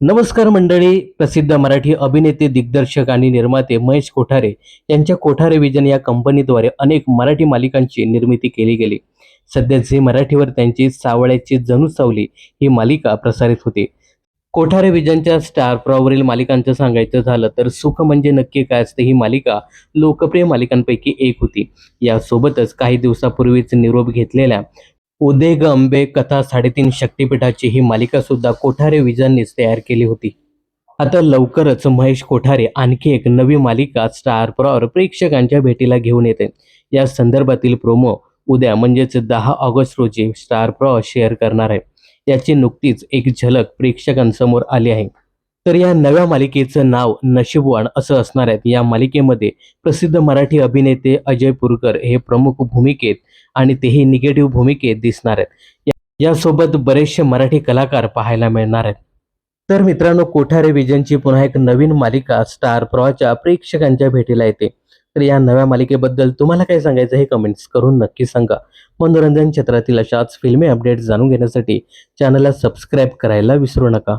नमस्कार मंडळी प्रसिद्ध मराठी अभिनेते दिग्दर्शक आणि निर्माते महेश कोठारे यांच्या कोठारे विजन या कंपनीद्वारे अनेक मराठी मालिकांची निर्मिती केली गेली. सध्या झी मराठीवर त्यांची सावळ्याची जणू सावली ही मालिका प्रसारित होती. कोठारे विजनच्या स्टार प्रॉवरील मालिकांचं सांगायचं झालं तर सुख म्हणजे नक्की काय असते ही मालिका लोकप्रिय मालिकांपैकी एक होती. यासोबतच काही दिवसापूर्वीच निरोप घेतलेल्या उदे ग अंबे कथा साडेतीन शक्तिपीठाची ही मालिका सुद्धा कोठारे विजननीच तयार केली होती. आता लवकरच महेश कोठारे आणखी एक नवी मालिका स्टार प्रॉर प्रेक्षकांच्या भेटीला घेऊन येते. या संदर्भातील प्रोमो उद्या म्हणजेच दहा ऑगस्ट रोजी स्टार प्रॉ शेअर करणार आहे. याची नुकतीच एक झलक प्रेक्षकांसमोर आली आहे. तर या नव्या मालिकेचं नाव नशीबवान असं असणार आहे. या मालिकेमध्ये प्रसिद्ध मराठी अभिनेते अजय पुरकर हे प्रमुख भूमिकेत आणि तेही निगेटिव्ह भूमिकेत दिसणार आहेत. यासोबत बरेचसे मराठी कलाकार पाहायला मिळणार आहेत. तर मित्रांनो कोठारे विजनची पुन्हा एक नवीन मालिका स्टार प्रवाच्या प्रेक्षकांच्या भेटीला येते. तर या नव्या मालिकेबद्दल तुम्हाला काय सांगायचं हे कमेंट्स करून नक्की सांगा. मनोरंजन क्षेत्रातील अशाच फिल्मी अपडेट्स जाणून घेण्यासाठी चॅनलला सबस्क्राईब करायला विसरू नका.